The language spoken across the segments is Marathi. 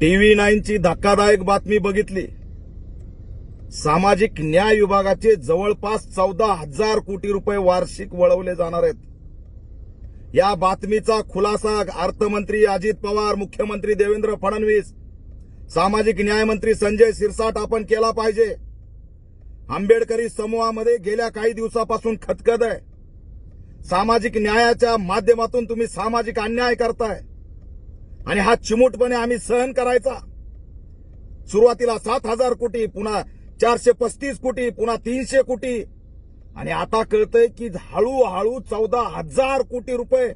टीव्ही नाईनची धक्कादायक बातमी बघितली. सामाजिक न्याय विभागाचे जवळपास चौदा हजार कोटी रुपये वार्षिक वळवले जाणार आहेत. या बातमीचा खुलासा अर्थमंत्री अजित पवार मुख्यमंत्री देवेंद्र फडणवीस सामाजिक न्याय मंत्री संजय सिरसाट आपण केला पाहिजे. आंबेडकरी समूहामध्ये गेल्या काही दिवसापासून खतखत आहे. सामाजिक न्यायाच्या माध्यमातून तुम्ही सामाजिक अन्याय करताय. आणि हा चिमूटपणे आम्ही सहन करायचा. सुरुवातीला सात हजार कोटी पुन्हा चारशे पस्तीस कोटी पुन्हा तीनशे कोटी. आणि आता कळतंय की हळूहळू चौदा हजार कोटी रुपये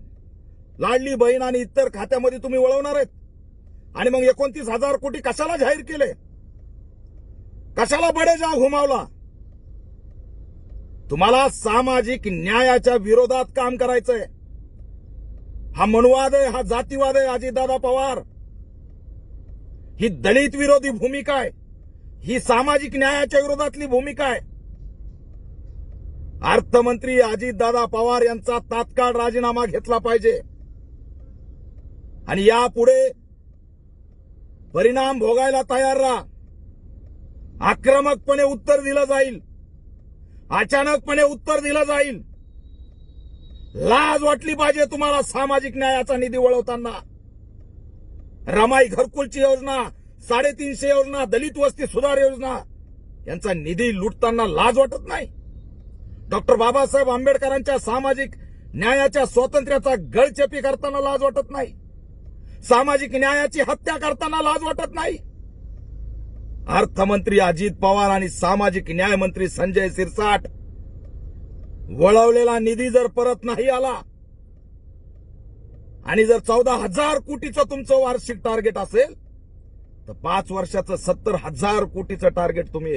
लाडली बहीण आणि इतर खात्यामध्ये तुम्ही वळवणार आहेत. आणि मग एकोणतीस हजार कोटी कशाला जाहीर केले? कशाला बडेजाव घुमावला? तुम्हाला सामाजिक न्यायाच्या विरोधात काम करायचंय. हा मनुवाद आहे हा जातीवाद आहे अजितदादा पवार. ही दलित विरोधी भूमिका आहे. ही सामाजिक न्यायाच्या विरोधातली भूमिका आहे. अर्थमंत्री अजितदादा पवार यांचा तात्काळ राजीनामा घेतला पाहिजे. आणि यापुढे परिणाम भोगायला तयार राहा. आक्रमकपणे उत्तर दिलं जाईल. अचानकपणे उत्तर दिलं जाईल. लाज वाटली पाहिजे तुम्हाला सामाजिक न्यायाचा निधी वळवताना. रमाई घरकुलची योजना साडेतीनशे योजना दलित वस्ती सुधार योजना यांचा निधी लुटताना लाज वाटत नाही. डॉक्टर बाबासाहेब आंबेडकरांच्या सामाजिक न्यायाच्या स्वातंत्र्याचा गळचेपी करताना लाज वाटत नाही. सामाजिक न्यायाची हत्या करताना लाज वाटत नाही. अर्थमंत्री अजित पवार आणि सामाजिक न्याय मंत्री संजय सिरसाट वळवलेला निधी जर परत नाही आला आणि जर चौदा हजार कोटीचं तुमचं वार्षिक टार्गेट असेल तर पाच वर्षाचं सत्तर हजार कोटीचं टार्गेट तुम्ही